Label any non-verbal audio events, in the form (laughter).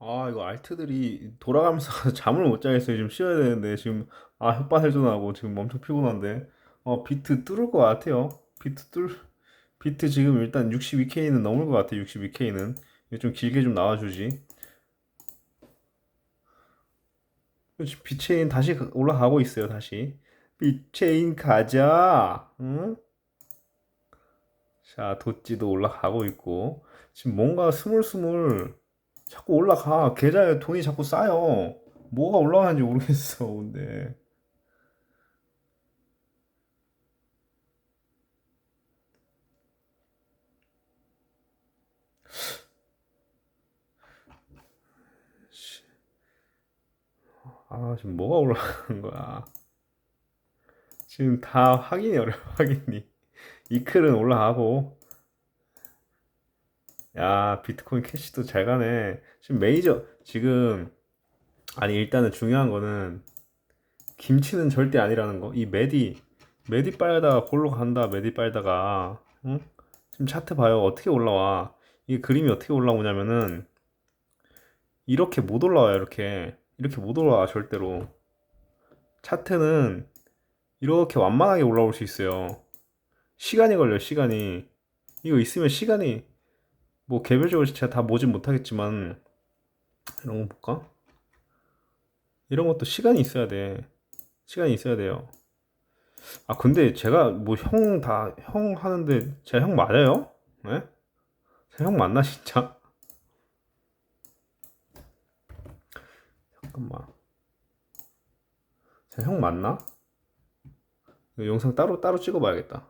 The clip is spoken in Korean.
아, 이거 알트들이 돌아가면서 (laughs) 잠을 못 자겠어요. 지금 쉬어야 되는데, 지금, 아, 혓바늘도 나고, 지금 엄청 피곤한데. 어, 비트 뚫을 것 같아요. 비트 뚫, 비트 지금 일단 62K는 넘을 것 같아, 62K는. 이거 좀 길게 좀 나와주지. 비체인 다시 가- 올라가고 있어요, 다시. 비체인 가자! 응? 자, 도찌도 올라가고 있고. 지금 뭔가 스물스물 자꾸 올라가. 계좌에 돈이 자꾸 쌓여. 뭐가 올라가는지 모르겠어, 근데. 아, 지금 뭐가 올라가는 거야. 지금 다 확인이 어려워, 확인이. 이클은 올라가고. 야, 비트코인 캐시도 잘 가네. 지금 메이저, 지금, 아니, 일단은 중요한 거는, 김치는 절대 아니라는 거. 이 메디, 메디 빨다가 골로 간다, 메디 빨다가. 응? 지금 차트 봐요. 어떻게 올라와. 이 그림이 어떻게 올라오냐면은, 이렇게 못 올라와요, 이렇게. 이렇게 못 올라와, 절대로. 차트는 이렇게 완만하게 올라올 수 있어요. 시간이 걸려요, 시간이. 이거 있으면 시간이, 뭐, 개별적으로 제가 다 보진 못하겠지만, 이런 거 볼까? 이런 것도 시간이 있어야 돼. 시간이 있어야 돼요. 아, 근데 제가 뭐 형 다, 형 하는데 제가 형 맞아요? 네? 제가 형 맞나, 진짜? 잠깐만. 제가 형 맞나? 영상 따로, 따로 찍어봐야겠다.